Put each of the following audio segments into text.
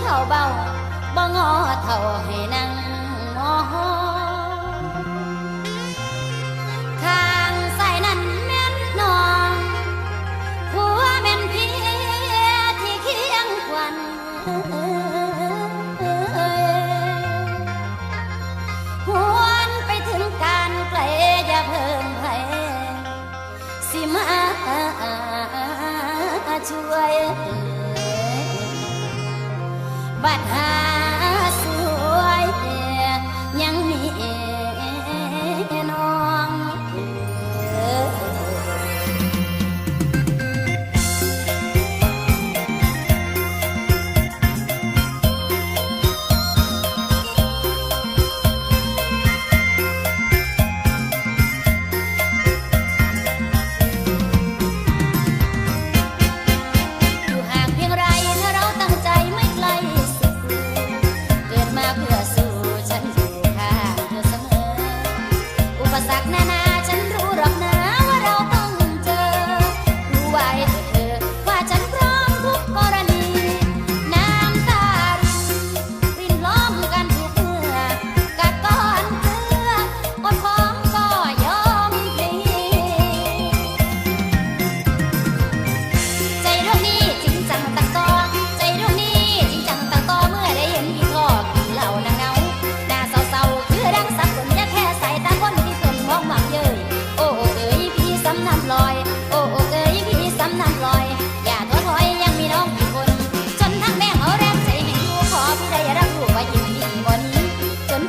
เท่าเบาบ่งอเท่าให้นั่งมอทางสายนั้นแม่นน้องผัวแม่นพี่ที่เคียงควันหวนไปถึงการไกลอย่าเพิ่มภัยสิมาช่วย บัดหา ปสรรคนานา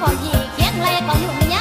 ก็ดีเขียงไรก็ยุ่ง